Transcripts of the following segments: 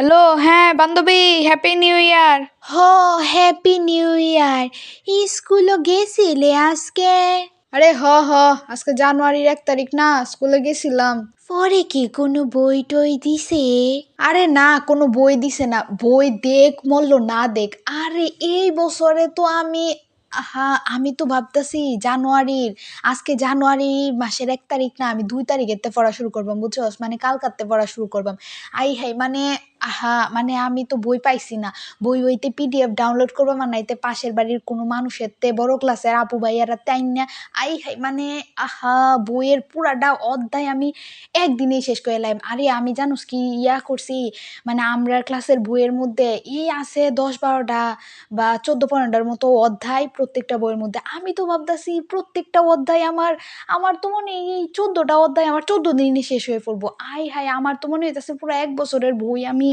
Hello হ্যাঁ বান্ধবী happy new year হ হ্যাপি নিউ ইয়ার স্কুলও গেছিলে আজকে? আরে হ হ আজকে জানুয়ারির এক তারিখ না স্কুলে গেছিলাম। পরে কি কোনো বই টই দিছে? আরে না কোনো বই দিছে না। বই দেখ মল্ল না দেখ। আরে এই বছরে তো আমি হা আমি তো ভাবতেছি জানুয়ারির আজকে জানুয়ারি মাসের এক তারিখ না আমি দুই তারিখেতে পড়া শুরু করবাম বুঝছস? মানে কালকাতে পড়া শুরু করবাম। আই হাই মানে আহা মানে আমি তো বই পাইছি না। বই ওইতে পিডিএফ ডাউনলোড করব মানাইতে পাশের বাড়ির কোনো মানুষের তে বড় ক্লাসের আপু ভাইয়ারা তাই না আই হাই মানে আহা, বইয়ের পুরাটা অধ্যায় আমি একদিনেই শেষ করে এলাম আরে আমি জানোস কি ইয়া করছি? মানে আমরা ক্লাসের বইয়ের মধ্যে ই আছে দশ বারোটা বা চোদ্দ পনেরোটার মতো অধ্যায় প্রত্যেকটা বইয়ের মধ্যে। আমি তো ভাবতাছি প্রত্যেকটা অধ্যায় আমার আমার তো মনে এই চোদ্দটা অধ্যায় আমার চোদ্দ দিনই শেষ হয়ে পড়ব। আই হাই আমার তো মনে হইতেছে পুরো এক বছরের বই আমি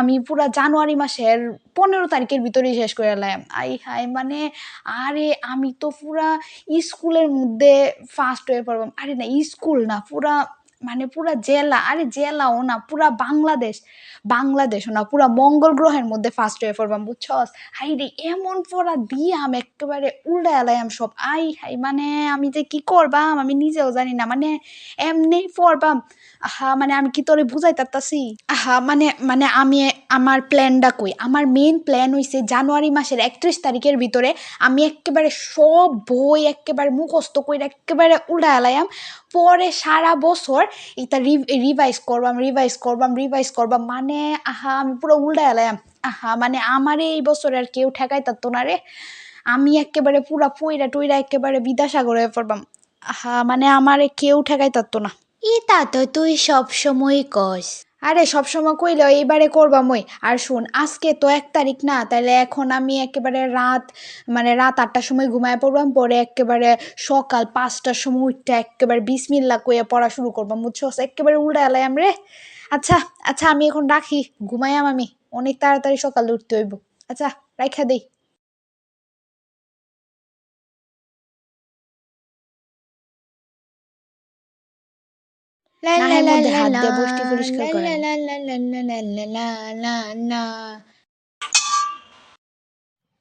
আমি পুরা জানুয়ারি মাসের পনেরো তারিখের ভিতরেই শেষ করে এলাম। আই হাই মানে আরে আমি তো পুরা স্কুলের মধ্যে ফার্স্ট হয়ে পড়বাম আরে না, স্কুল না, পুরা মানে পুরা জেলা, আরে জেলাও না, পুরা বাংলাদেশ। বাংলাদেশও না, পুরা মঙ্গল গ্রহের মধ্যে ফার্স্ট হয়ে পড়বাম, বুঝছস? হাই রে এমন পড়া দিয়ে আমি একেবারে উল্টা এলাম সব। আই হাই মানে আমি যে কি করবাম, আমি নিজেও জানি না মানে এমনি পড়বাম। আহা মানে আমি কি তোরে বুঝাই তারতাছি? আহা মানে মানে আমি আমার প্ল্যানটা কই? আমার মেইন প্ল্যান হইছে জানুয়ারি মাসের একত্রিশ তারিখের ভিতরে আমি একেবারে সব বই একেবারে মুখস্থ করে একেবারে উল্টা এলাম পরে সারা বছর এটা রিভাইজ করবাম রিভাইজ করবাম রিভাইজ করবাম মানে আহা, আমি পুরো উল্টা এলাম। আহা মানে আমার এই বছর আর কেউ ঠেকাই তারতো না রে। আমি একেবারে পুরা পইরা টইরা একেবারে বিদাসাগরে পড়বাম। আহা মানে আমারে কেউ ঠেকাই তারতো না। এটা তো তুই সব সময় কস। আরে, সবসময় কইলে, এইবারে করবাম ওই আর শুন, আজকে তো এক তারিখ না তাহলে এখন আমি একেবারে রাত মানে রাত আটটার সময় ঘুমায় পড়বাম, পরে একেবারে সকাল পাঁচটার সময় উঠতে একেবারে বিসমিল্লা কইয়া পড়া শুরু করবাম, বুঝছস? একেবারে উল্টা এলাম রে। আচ্ছা আচ্ছা আমি এখন রাখি, ঘুমাইয়াম আমি। অনেক তাড়াতাড়ি সকালে উঠতে হইব। আচ্ছা রাইখা দেই।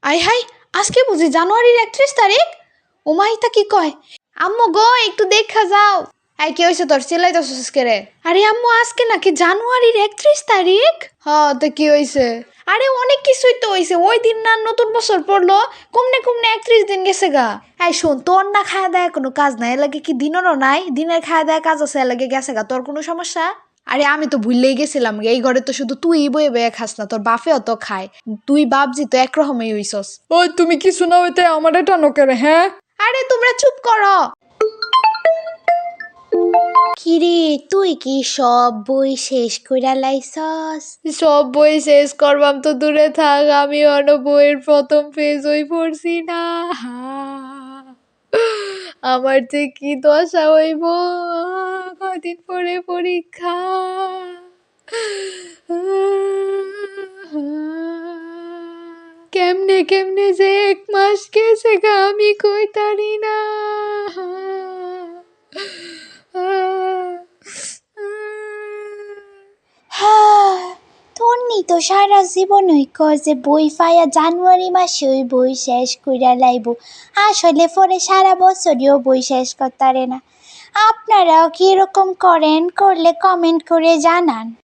আই হাই আজকে বুঝি জানুয়ারির একত্রিশ তারিখ ওমাইতা কি কয় আম্মু গো একটু দেখা যাও আই কি হয়েছে তোর? চিল্লাই তো আরে আম্মু আজকে নাকি জানুয়ারির একত্রিশ তারিখ? হ্যাঁ তো কি হয়েছে আরে অনেক কিছুই তো হয়েছে ওই দিন না নতুন বছর পড়ল কমনে কমনে একত্রিশ দিন গেছে গা। এই শোন তোর না খাওয়া দাওয়া কোনো কাজ নাই লাগে কি দিনেরও নাই? দিনের খাওয়া দাওয়া কাজ আছে লাগে গেছে গা। তোর কোনো সমস্যা? আরে আমি তো ভুললেই গেছিলাম গে। এই ঘরে তো শুধু তুই বয়ে বয়ে খাস না তোর বাপেও তো খায়। তুই বাপজি তো একরকমই হইছস। ওই তুমি কি শোনা হইতে আমার এটা করে হ্যাঁ? আরে তোমরা চুপ করো। কিরে, তুই কি সব বই শেষ কইরা লাইছস? সব বই শেষ করবাম তো দূরে থাক, আমি অন বইয়ের প্রথম পেজ ওই পড়ছি না। আমার যে কি দশা হইব কদিন পরে পরীক্ষা। কেমনে কেমনে যে এক মাস গেছে গা, আমি কইতারি না হ্যাঁ তোর নি তো সারা জীবন ওই কর যে বই ফায়া জানুয়ারি মাসে ওই বই শেষ কইরা লাইব। আসলে পরে সারা বছরও বই শেষ করতারে না। আপনারাও কীরকম করেন, করলে কমেন্ট করে জানান।